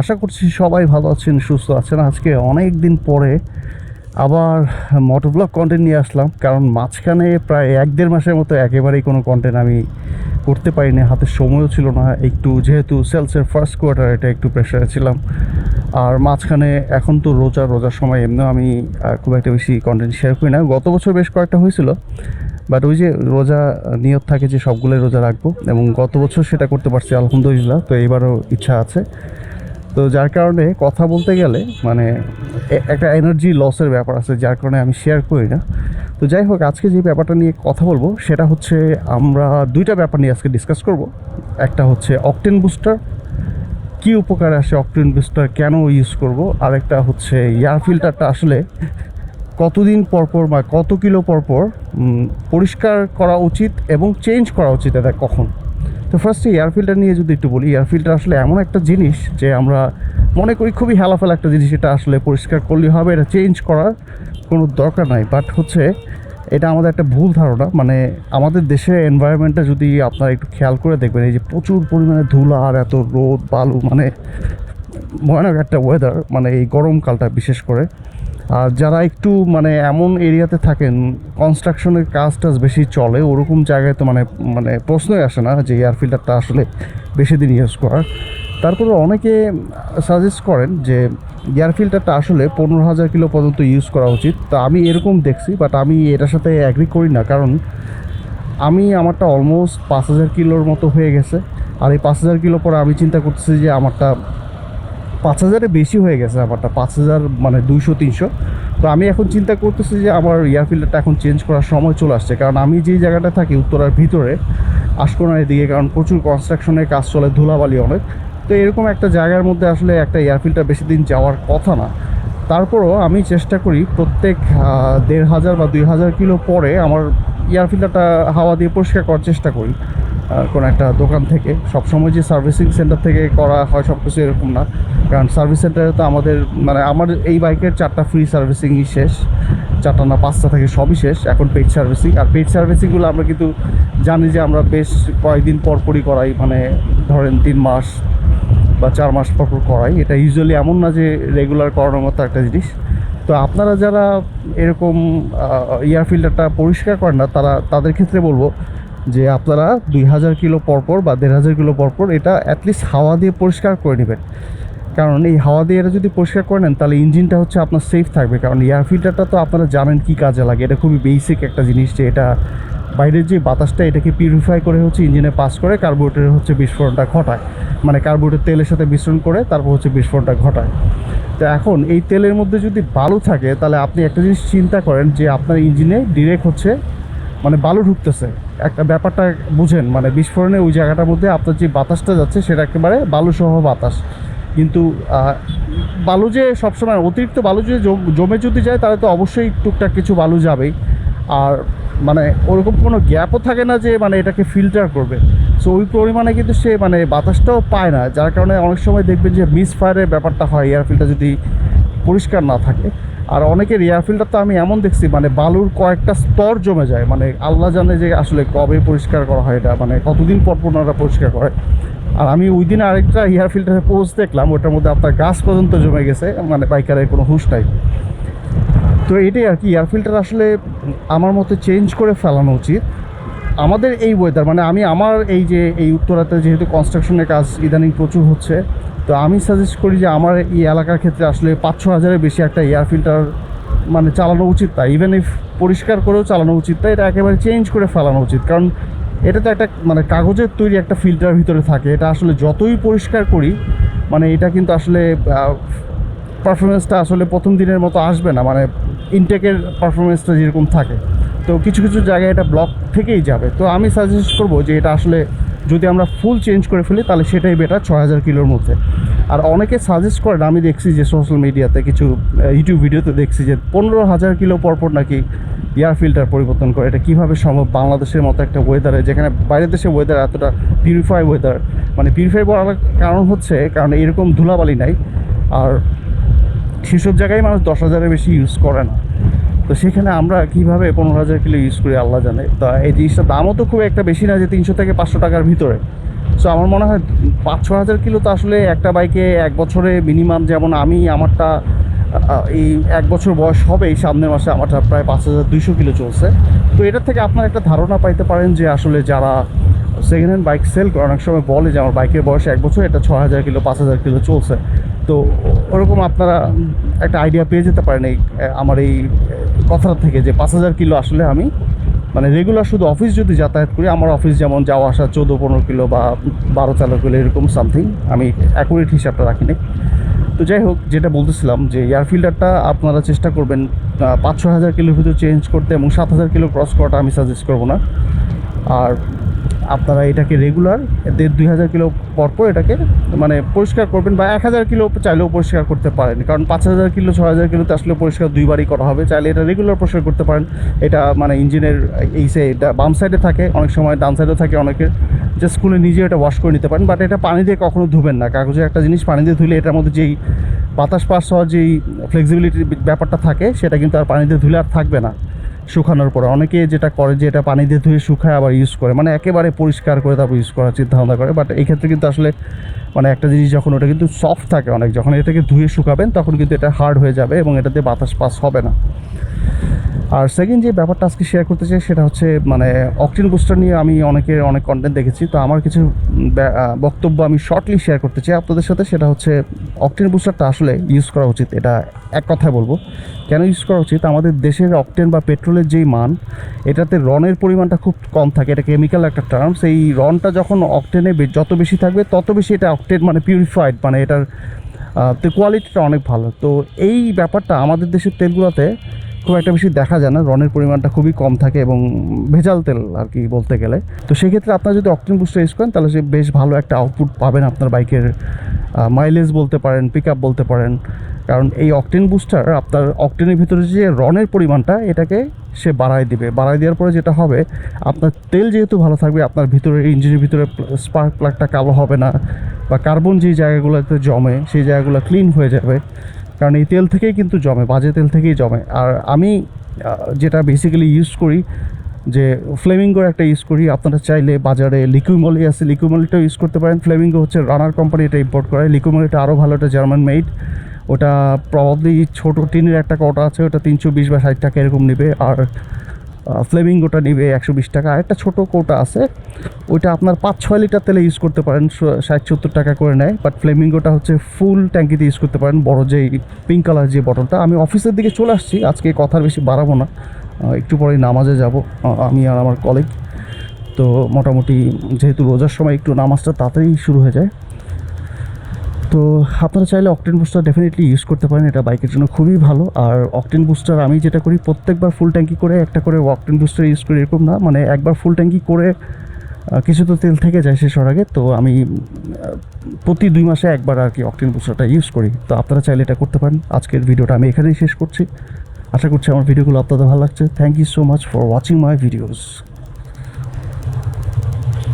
আশা করছি সবাই ভালো আছেন, সুস্থ আছেন। আজকে অনেক দিন পরে আবার মোটর ব্লগ কন্টেন্ট নিয়ে আসলাম, কারণ মাঝখানে প্রায় এক দেড় মাসের মতো একেবারেই কোনো কন্টেন্ট আমি করতে পারিনি, হাতে সময়ও ছিল না। একটু যেহেতু সেলসের ফার্স্ট কোয়ার্টার এটা একটু প্রেশারে ছিলাম। আর মাঝখানে এখন তো রোজা রোজার সময় এমনিও আমি খুব একটা বেশি কন্টেন্ট শেয়ার করি না। গত বছর বেশ কয়েকটা হয়েছিল বাট ওই যে রোজা নিয়ত থাকে যে সবগুলোই রোজা রাখব, এবং গত বছর সেটা করতে পারছি, আলহামদুলিল্লাহ। তো এবারও ইচ্ছা আছে। তো যার কারণে কথা বলতে গেলে মানে একটা এনার্জি লসের ব্যাপার আছে যার কারণে আমি শেয়ার করি না। তো যাই হোক, আজকে যে ব্যাপারটা নিয়ে কথা বলব, সেটা হচ্ছে আমরা দুইটা ব্যাপার নিয়ে আজকে ডিসকাস করব। একটা হচ্ছে অকটেন বুস্টার কী উপকারে আসে অকটেন বুস্টার কেন ইউজ করব? আরেকটা হচ্ছে এয়ার ফিল্টারটা আসলে কতদিন পর পর বা কত কিলো পর পর পরিষ্কার করা উচিত এবং চেঞ্জ করা উচিত এটা কখন? তো ফার্স্টে এয়ার ফিল্টার নিয়ে যদি একটু বলি এয়ার ফিল্টার আসলে এমন একটা জিনিস যে আমরা মনে করি খুবই হেলাফেলা একটা জিনিস, এটা আসলে পরিষ্কার করলেই হবে, এটা চেঞ্জ করার কোনো দরকার নাই। বাট হচ্ছে, এটা আমাদের একটা ভুল ধারণা মানে আমাদের দেশের এনভায়রনমেন্টটা যদি আপনারা একটু খেয়াল করে দেখবেন, এই যে প্রচুর পরিমাণে ধুলা আর এত রোদ, বালু মানে ভয়ানক একটা ওয়েদার মানে এই গরমকালটা বিশেষ করে। আর যারা একটু মানে এমন এরিয়াতে থাকেন কনস্ট্রাকশনের কাজ টাজ বেশি চলে, ওরকম জায়গায় তো মানে মানে প্রশ্নই আসে না যে এয়ার ফিল্টারটা আসলে বেশি দিন ইউজ করার। তারপরে অনেকে সাজেস্ট করেন যে এয়ার ফিল্টারটা আসলে পনেরো হাজার কিলো পর্যন্ত ইউজ করা উচিত। তো আমি এরকম দেখছি বাট আমি এটার সাথে অ্যাগ্রি করি না। কারণ আমি আমারটা অলমোস্ট পাঁচ হাজার কিলোর মতো হয়ে গেছে। আর এই পাঁচ হাজার কিলো পরে আমি চিন্তা করতেছি যে আমারটা পাঁচ হাজারে বেশি হয়ে গেছে আমারটা পাঁচ হাজার মানে দুইশো, তিনশো। তো আমি এখন চিন্তা করতেছি যে আমার এয়ার ফিল্টারটা এখন চেঞ্জ করার সময় চলে আসছে। কারণ আমি যেই জায়গাটা থাকি উত্তরার ভিতরে আশকোনার এদিকে, কারণ প্রচুর কনস্ট্রাকশনের কাজ চলে, ধুলাবালি অনেক। তো এরকম একটা জায়গার মধ্যে আসলে একটা এয়ার ফিল্টার বেশি দিন যাওয়ার কথা না। তারপরও আমি চেষ্টা করি প্রত্যেক দেড় হাজার বা দুই হাজার কিলো পরে আমার এয়ার ফিল্টারটা হাওয়া দিয়ে পরিষ্কার করার চেষ্টা করি। কোনো একটা দোকান থেকে। সবসময় যে সার্ভিসিং সেন্টার থেকে করা হয় সব কিছু এরকম না। কারণ সার্ভিস সেন্টারে তো আমাদের মানে আমার এই বাইকের চারটা ফ্রি সার্ভিসিংই শেষ। চারটা না পাঁচটা থেকে সবই শেষ। এখন পেড সার্ভিসিং আর পেড সার্ভিসিংগুলো আমরা কিন্তু জানি যে আমরা বেশ কয়েকদিন পর পরই করাই। মানে ধরেন তিন মাস বা চার মাস পর পর করাই। এটা ইউজুয়ালি এমন না যে রেগুলার করানোর মতো একটা জিনিস। তো আপনারা যারা এরকম এয়ার ফিল্টারটা পরিষ্কার করেন না, তারা, তাদের ক্ষেত্রে বলব যে আপনারা দুই হাজার কিলো পরপর বা দেড় হাজার কিলো পরপর এটা অ্যাটলিস্ট হাওয়া দিয়ে পরিষ্কার করে নেবেন। কারণ এই হাওয়া দিয়ে এটা যদি পরিষ্কার করে নেন, তাহলে ইঞ্জিনটা হচ্ছে আপনার সেফ থাকবে। কারণ এয়ার ফিল্টারটা তো আপনারা জানেন কী কাজে লাগে। এটা খুবই বেসিক একটা জিনিস যে এটা বাইরের যে বাতাসটা, এটাকে পিউরিফাই করে হচ্ছে ইঞ্জিনে পাস করে কার্বোরেটরের হচ্ছে বিস্ফোরণটা ঘটায়। মানে কার্বোরেটর তেলের সাথে মিশ্রণ করে তারপর হচ্ছে বিস্ফোরণটা ঘটায়। তো এখন এই তেলের মধ্যে যদি বালু থাকে, তাহলে আপনি একটা জিনিস চিন্তা করেন যে আপনার ইঞ্জিনে ডিরেক্ট হচ্ছে মানে বালু ঢুকতেছে। একটা ব্যাপারটা বুঝেন মানে বিস্ফোরণে ওই জায়গাটার মধ্যে আপনার যে বাতাসটা যাচ্ছে সেটা একেবারে বালুসহ বাতাস। কিন্তু বালু যে সবসময় অতিরিক্ত বালু যে জমে যদি যায় তাহলে তো অবশ্যই টুকটাক কিছু বালু যাবেই। আর মানে ওরকম কোনো গ্যাপও থাকে না যে মানে এটাকে ফিল্টার করবে। সো ওই পরিমাণে কিন্তু সে মানে বাতাসটাও পায় না। যার কারণে অনেক সময় দেখবেন যে মিস ফায়ারের ব্যাপারটা হয়, এয়ার ফিল্টার যদি পরিষ্কার না থাকে। আর অনেকের এয়ার ফিল্টার তো আমি এমন দেখছি মানে বালুর কয়েকটা স্তর জমে যায় মানে আল্লাহ জানে যে আসলে কবে পরিষ্কার করা হয় এটা মানে কতদিন পর পর পরিষ্কার করে। আর আমি ওই দিন আরেকটা এয়ার ফিল্টারের পোস্ট দেখলাম, ওটার মধ্যে আপনার গাছ পর্যন্ত জমে গেছে মানে বাইকারের কোনো হুশ নাই। তো এটাই আর কি এয়ার ফিল্টার আসলে আমার মতে চেঞ্জ করে ফেলানো উচিত। আমাদের এই ওয়েদার মানে আমি আমার এই যে, এই উত্তরাতে যেহেতু কনস্ট্রাকশনের কাজ ইদানিং প্রচুর হচ্ছে, তো আমি সাজেস্ট করি যে আমার এই এলাকার ক্ষেত্রে আসলে পাঁচ ছ হাজারের বেশি একটা এয়ার ফিল্টার মানে চালানো উচিত তাই ইভেন ইফ পরিষ্কার করেও চালানো উচিত তাই এটা একেবারে চেঞ্জ করে ফেলানো উচিত। কারণ এটা তো একটা মানে কাগজের তৈরি একটা ফিল্টার ভিতরে থাকে। এটা আসলে যতই পরিষ্কার করি মানে এটা কিন্তু আসলে পারফরমেন্সটা আসলে প্রথম দিনের মতো আসবে না। মানে ইনটেকের পারফরমেন্সটা যেরকম থাকে। তো কিছু কিছু জায়গায় এটা ব্লক থেকেই যাবে। তো আমি সাজেস্ট করব যে এটা আসলে যদি আমরা ফুল চেঞ্জ করে ফেলি, তাহলে সেটাই বেটার ছয় হাজার কিলোর মধ্যে। আর অনেকে সাজেস্ট করেন, আমি দেখছি যে সোশ্যাল মিডিয়াতে কিছু ইউটিউব ভিডিওতে দেখছি যে পনেরো হাজার কিলো পরপর নাকি এয়ার ফিল্টার পরিবর্তন করে। এটা কীভাবে সম্ভব? বাংলাদেশের মতো একটা ওয়েদারে যেখানে বাইরের দেশের ওয়েদার এতটা পিউরিফাই ওয়েদার মানে পিউরিফাই বলার কারণ হচ্ছে, কারণ এরকম ধুলাবালি নাই। আর সেসব জায়গায় মানুষ দশ হাজারের বেশি ইউজ করে না। তো সেখানে আমরা কীভাবে পনেরো হাজার কিলো ইউজ করি, আল্লাহ জানে। তা এই জিনিসটার দামও তো খুব একটা বেশি না যে তিনশো থেকে পাঁচশো টাকার ভিতরে। সো আমার মনে হয় পাঁচ, ছ হাজার কিলো তো আসলে একটা বাইকে এক বছরে মিনিমাম যেমন আমি, আমারটা এই এক বছর বয়স হবে, এই সামনের মাসে আমারটা প্রায় পাঁচ হাজার দুইশো কিলো চলছে। তো এটার থেকে আপনার একটা ধারণা পাইতে পারেন যে আসলে যারা সেকেন্ড হ্যান্ড বাইক সেল করে, অনেক সময় বলে যে আমার বাইকের বয়স এক বছর, এটা ছ হাজার কিলো, পাঁচ হাজার কিলো চলছে। তো ওরকম আপনারা একটা আইডিয়া পেয়ে যেতে পারেন এই আমার এই কথাটা থেকে যে পাঁচ হাজার কিলো আসলে আমি মানে রেগুলার শুধু অফিস যদি যাতায়াত করি, আমার অফিস যেমন যাওয়া আসা চোদ্দ, পনেরো কিলো বা বারো, তেরো কিলো এরকম সামথিং আমি অ্যাকুরেট হিসাবটা রাখিনি। তো যাই হোক, যেটা বলতেছিলাম যে এয়ার ফিল্টারটা আপনারা চেষ্টা করবেন পাঁচ ছ হাজার কিলোর ভিতরে চেঞ্জ করতে এবং সাত হাজার কিলো ক্রস করাটা আমি সাজেস্ট করব না। আর আপনারা এটাকে রেগুলার দেড় দুই হাজার কিলো পরপর এটাকে মানে পরিষ্কার করবেন বা এক হাজার কিলো চাইলেও পরিষ্কার করতে পারেন। কারণ পাঁচ হাজার কিলো ছ হাজার কিলোতে আসলে পরিষ্কার দুইবারই করা হবে। চাইলে এটা রেগুলার পরিষ্কার করতে পারেন। এটা মানে ইঞ্জিনের এই এটা বাম সাইডে থাকে, অনেক সময় ডান সাইডেও থাকে অনেকের যে স্কুলে নিজে এটা ওয়াশ করে নিতে পারেন। বাট এটা পানি দিয়ে কখনো ধুবেন না। কাগজে একটা জিনিস পানি দিয়ে ধুলে এটার মধ্যে যেই বাতাস পাস হওয়ার যেই ফ্লেক্সিবিলিটির ব্যাপারটা থাকে, সেটা কিন্তু আর পানি দিয়ে ধুলে আর থাকবে না। শুকানোর পরে। অনেকে যেটা করে যে এটা পানি দিয়ে ধুয়ে শুকায় আবার ইউজ করে। মানে একেবারে পরিষ্কার করে তারপর ইউজ করার চিন্তাভাবনা করে। বাট এই ক্ষেত্রে কিন্তু আসলে মানে একটা জিনিস যখন ওটা কিন্তু সফট থাকে অনেক, যখন এটাকে ধুয়ে শুকাবেন তখন কিন্তু এটা হার্ড হয়ে যাবে এবং এটাতে বাতাস পাস হবে না। আর সেকেন্ড যে ব্যাপারটা আজকে শেয়ার করতে চাই সেটা হচ্ছে মানে অকটিন বুস্টার নিয়ে আমি অনেকের অনেক কন্টেন্ট দেখেছি। তো আমার কিছু বক্তব্য আমি শর্টলি শেয়ার করতে চাই আপনাদের সাথে। সেটা হচ্ছে অকটিন বুস্টারটা আসলে ইউজ করা উচিত। এটা এক কথায় বলব। কেন ইউজ করা উচিত? আমাদের দেশের অকটেন বা পেট্রোলের যেই মান, এটাতে রনের পরিমাণটা খুব কম থাকে। এটা কেমিক্যাল একটা টার্ম সেই রনটা যখন অক্টেনে যত বেশি থাকবে, তত বেশি এটা অকটেন মানে পিউরিফাইড মানে এটার তো কোয়ালিটিটা অনেক ভালো। তো এই ব্যাপারটা আমাদের দেশের তেলগুলোতে খুব একটা বেশি দেখা যায় না রনের পরিমাণটা খুবই কম থাকে এবং ভেজাল তেল আর কি বলতে গেলে। তো সেক্ষেত্রে আপনার যদি অক্টিন বুস্টার ইউজ করেন, তাহলে সে বেশ ভালো একটা আউটপুট পাবেন আপনার বাইকের মাইলেজ বলতে পারেন পিক আপ বলতে পারেন। কারণ এই অকটেন বুস্টার আপনার অকটেনের ভিতরে যে রনের পরিমাণটা, এটাকে সে বাড়ায় দিবে। বাড়ায় দেওয়ার পরে যেটা হবে, আপনার তেল যেহেতু ভালো থাকবে, আপনার ভিতরে ইঞ্জিনের ভিতরে স্পার্ক প্লাগটা কালো হবে না, বা কার্বন যেই জায়গাগুলোতে জমে, সেই জায়গাগুলো ক্লিন হয়ে যাবে। কারণ এই তেল থেকেই কিন্তু জমে, বাজে তেল থেকেই জমে। আর আমি যেটা বেসিক্যালি ইউজ করি, যে ফ্লেমিঙ্গোর একটা ইউজ করি, আপনারা চাইলে বাজারে লিকুইমলি আছে লিকুইমলিটাও ইউজ করতে পারেন। ফ্লেমিঙ্গো হচ্ছে রানার কোম্পানি এটা ইম্পোর্ট করে লিকুইমলিটা আরও ভালো একটা জার্মান মেড ওটা প্রবাবলি ছোটো টিনের একটা কটা আছে, ওটা তিনশো বিশ বা ষাট টাকা এরকম নেবে। আর ফ্লেমিঙ্গোটা নেবে একশো বিশ টাকা। আর একটা ছোটো কৌটা আছে, ওইটা আপনার পাঁচ ছয় লিটার তেলে ইউজ করতে পারেন ষাট সত্তর টাকা করে নেয়। বাট ফ্লেমিঙ্গোটা হচ্ছে ফুল ট্যাঙ্কিতে ইউজ করতে পারেন, বড় যেই পিঙ্ক কালার যে বটলটা আমি অফিসের দিকে চলে আসছি, আজকে কথার বেশি বাড়াবো না। একটু পরেই নামাজে যাব আমি আর আমার কলিগ তো মোটামুটি যেহেতু রোজার সময় একটু নামাজটা তাড়াতাড়ি শুরু হয়ে যায়। তো আপনারা চাইলে অকটেন বুস্টার ডেফিনেটলি ইউজ করতে পারেন, এটা বাইকের জন্য খুবই ভালো। আর অকটেন বুস্টার আমি যেটা করি, প্রত্যেকবার ফুল ট্যাঙ্কি করে একটা করে অকটেন বুস্টার ইউজ করি এরকম না মানে একবার ফুল ট্যাঙ্কি করে কিছু তো তেল থেকে যায় শেষ আগে, তো আমি প্রতি দুই মাসে একবার আর কি অকটেন বুস্টারটা ইউজ করি। তো আপনারা চাইলে এটা করতে পারেন। আজকের ভিডিওটা আমি এখানেই শেষ করছি। আশা করছি আমার ভিডিওগুলো আপনাদের ভালো লাগছে। Thank you so much for watching my videos